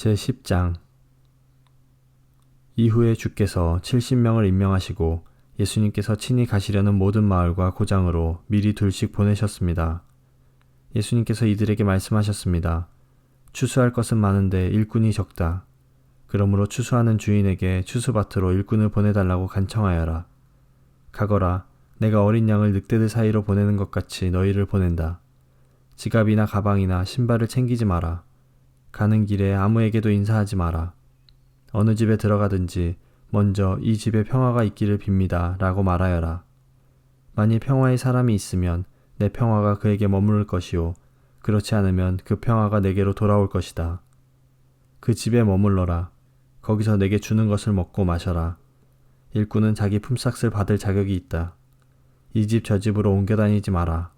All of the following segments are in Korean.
제10장 이후에 주께서 70명을 임명하시고 예수님께서 친히 가시려는 모든 마을과 고장으로 미리 둘씩 보내셨습니다. 예수님께서 이들에게 말씀하셨습니다. 추수할 것은 많은데 일꾼이 적다. 그러므로 추수하는 주인에게 추수밭으로 일꾼을 보내달라고 간청하여라. 가거라. 내가 어린 양을 늑대들 사이로 보내는 것 같이 너희를 보낸다. 지갑이나 가방이나 신발을 챙기지 마라. 가는 길에 아무에게도 인사하지 마라. 어느 집에 들어가든지 먼저 이 집에 평화가 있기를 빕니다. 라고 말하여라. 만일 평화의 사람이 있으면 내 평화가 그에게 머무를 것이요. 그렇지 않으면 그 평화가 내게로 돌아올 것이다. 그 집에 머물러라. 거기서 내게 주는 것을 먹고 마셔라. 일꾼은 자기 품삯을 받을 자격이 있다. 이 집 저 집으로 옮겨 다니지 마라.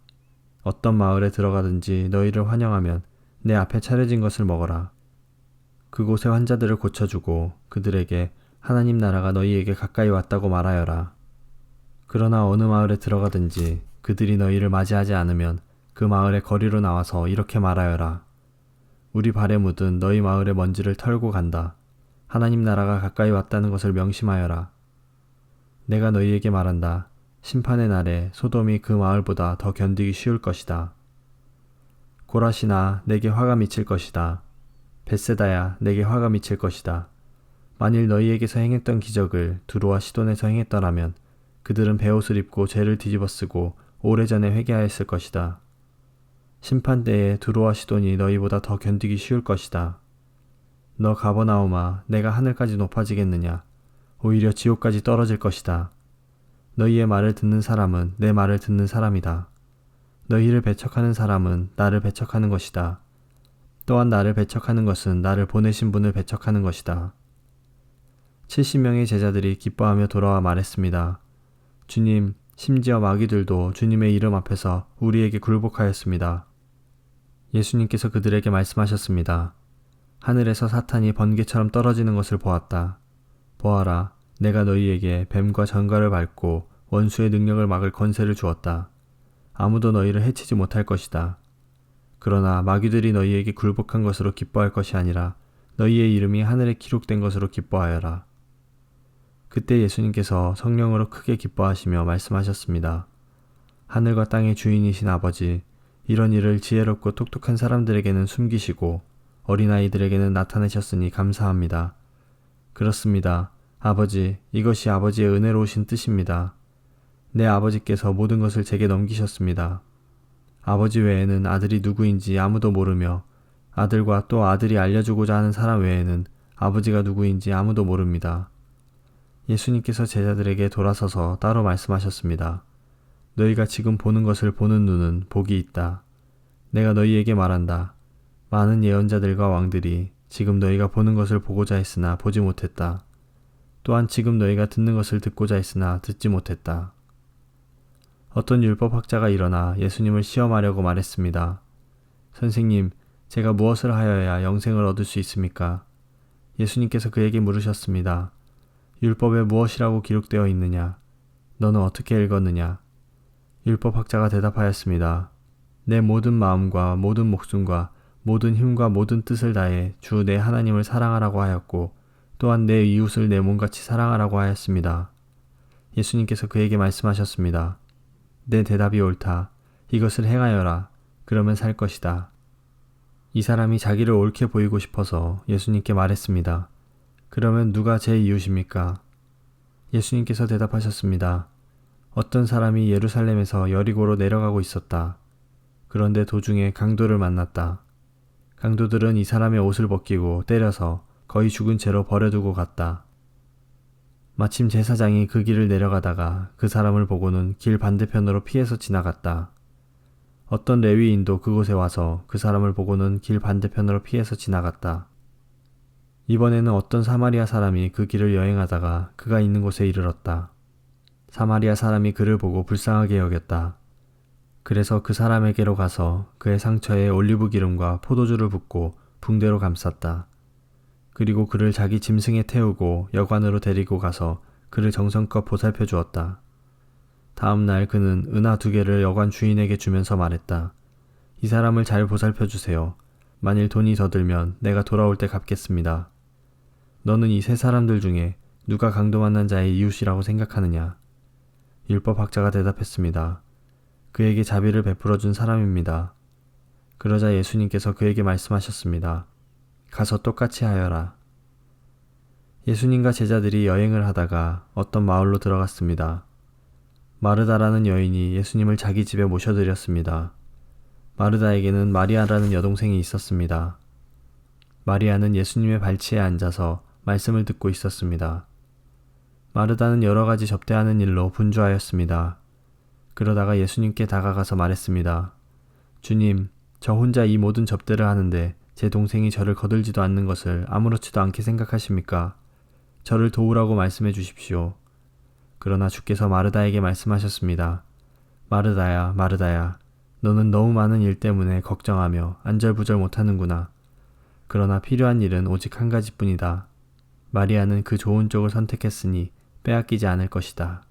어떤 마을에 들어가든지 너희를 환영하면 내 앞에 차려진 것을 먹어라. 그곳의 환자들을 고쳐주고 그들에게 하나님 나라가 너희에게 가까이 왔다고 말하여라. 그러나 어느 마을에 들어가든지 그들이 너희를 맞이하지 않으면 그 마을의 거리로 나와서 이렇게 말하여라. 우리 발에 묻은 너희 마을의 먼지를 털고 간다. 하나님 나라가 가까이 왔다는 것을 명심하여라. 내가 너희에게 말한다. 심판의 날에 소돔이 그 마을보다 더 견디기 쉬울 것이다. 고라시나 내게 화가 미칠 것이다. 벳세다야 내게 화가 미칠 것이다. 만일 너희에게서 행했던 기적을 두루와 시돈에서 행했더라면 그들은 베옷을 입고 죄를 뒤집어쓰고 오래전에 회개하였을 것이다. 심판 때에 두루와 시돈이 너희보다 더 견디기 쉬울 것이다. 너 가버나오마 내가 하늘까지 높아지겠느냐 오히려 지옥까지 떨어질 것이다. 너희의 말을 듣는 사람은 내 말을 듣는 사람이다. 너희를 배척하는 사람은 나를 배척하는 것이다. 또한 나를 배척하는 것은 나를 보내신 분을 배척하는 것이다. 70명의 제자들이 기뻐하며 돌아와 말했습니다. 주님, 심지어 마귀들도 주님의 이름 앞에서 우리에게 굴복하였습니다. 예수님께서 그들에게 말씀하셨습니다. 하늘에서 사탄이 번개처럼 떨어지는 것을 보았다. 보아라, 내가 너희에게 뱀과 전갈을 밟고 원수의 능력을 막을 권세를 주었다. 아무도 너희를 해치지 못할 것이다. 그러나 마귀들이 너희에게 굴복한 것으로 기뻐할 것이 아니라 너희의 이름이 하늘에 기록된 것으로 기뻐하여라. 그때 예수님께서 성령으로 크게 기뻐하시며 말씀하셨습니다. 하늘과 땅의 주인이신 아버지, 이런 일을 지혜롭고 똑똑한 사람들에게는 숨기시고 어린아이들에게는 나타내셨으니 감사합니다. 그렇습니다. 아버지, 이것이 아버지의 은혜로우신 뜻입니다. 내 아버지께서 모든 것을 제게 넘기셨습니다. 아버지 외에는 아들이 누구인지 아무도 모르며 아들과 또 아들이 알려주고자 하는 사람 외에는 아버지가 누구인지 아무도 모릅니다. 예수님께서 제자들에게 돌아서서 따로 말씀하셨습니다. 너희가 지금 보는 것을 보는 눈은 복이 있다. 내가 너희에게 말한다. 많은 예언자들과 왕들이 지금 너희가 보는 것을 보고자 했으나 보지 못했다. 또한 지금 너희가 듣는 것을 듣고자 했으나 듣지 못했다. 어떤 율법학자가 일어나 예수님을 시험하려고 말했습니다. 선생님, 제가 무엇을 하여야 영생을 얻을 수 있습니까? 예수님께서 그에게 물으셨습니다. 율법에 무엇이라고 기록되어 있느냐? 너는 어떻게 읽었느냐? 율법학자가 대답하였습니다. 내 모든 마음과 모든 목숨과 모든 힘과 모든 뜻을 다해 주 내 하나님을 사랑하라고 하였고 또한 내 이웃을 내 몸같이 사랑하라고 하였습니다. 예수님께서 그에게 말씀하셨습니다. 내 대답이 옳다. 이것을 행하여라. 그러면 살 것이다. 이 사람이 자기를 옳게 보이고 싶어서 예수님께 말했습니다. 그러면 누가 제 이웃입니까? 예수님께서 대답하셨습니다. 어떤 사람이 예루살렘에서 여리고로 내려가고 있었다. 그런데 도중에 강도를 만났다. 강도들은 이 사람의 옷을 벗기고 때려서 거의 죽은 채로 버려두고 갔다. 마침 제사장이 그 길을 내려가다가 그 사람을 보고는 길 반대편으로 피해서 지나갔다. 어떤 레위인도 그곳에 와서 그 사람을 보고는 길 반대편으로 피해서 지나갔다. 이번에는 어떤 사마리아 사람이 그 길을 여행하다가 그가 있는 곳에 이르렀다. 사마리아 사람이 그를 보고 불쌍하게 여겼다. 그래서 그 사람에게로 가서 그의 상처에 올리브 기름과 포도주를 붓고 붕대로 감쌌다. 그리고 그를 자기 짐승에 태우고 여관으로 데리고 가서 그를 정성껏 보살펴 주었다. 다음 날 그는 은하 두 개를 여관 주인에게 주면서 말했다. 이 사람을 잘 보살펴 주세요. 만일 돈이 더 들면 내가 돌아올 때 갚겠습니다. 너는 이 세 사람들 중에 누가 강도 만난 자의 이웃이라고 생각하느냐? 율법학자가 대답했습니다. 그에게 자비를 베풀어 준 사람입니다. 그러자 예수님께서 그에게 말씀하셨습니다. 가서 똑같이 하여라. 예수님과 제자들이 여행을 하다가 어떤 마을로 들어갔습니다. 마르다라는 여인이 예수님을 자기 집에 모셔드렸습니다. 마르다에게는 마리아라는 여동생이 있었습니다. 마리아는 예수님의 발치에 앉아서 말씀을 듣고 있었습니다. 마르다는 여러 가지 접대하는 일로 분주하였습니다. 그러다가 예수님께 다가가서 말했습니다. 주님, 저 혼자 이 모든 접대를 하는데 제 동생이 저를 거들지도 않는 것을 아무렇지도 않게 생각하십니까? 저를 도우라고 말씀해 주십시오. 그러나 주께서 마르다에게 말씀하셨습니다. 마르다야, 마르다야, 너는 너무 많은 일 때문에 걱정하며 안절부절 못하는구나. 그러나 필요한 일은 오직 한 가지뿐이다. 마리아는 그 좋은 쪽을 선택했으니 빼앗기지 않을 것이다.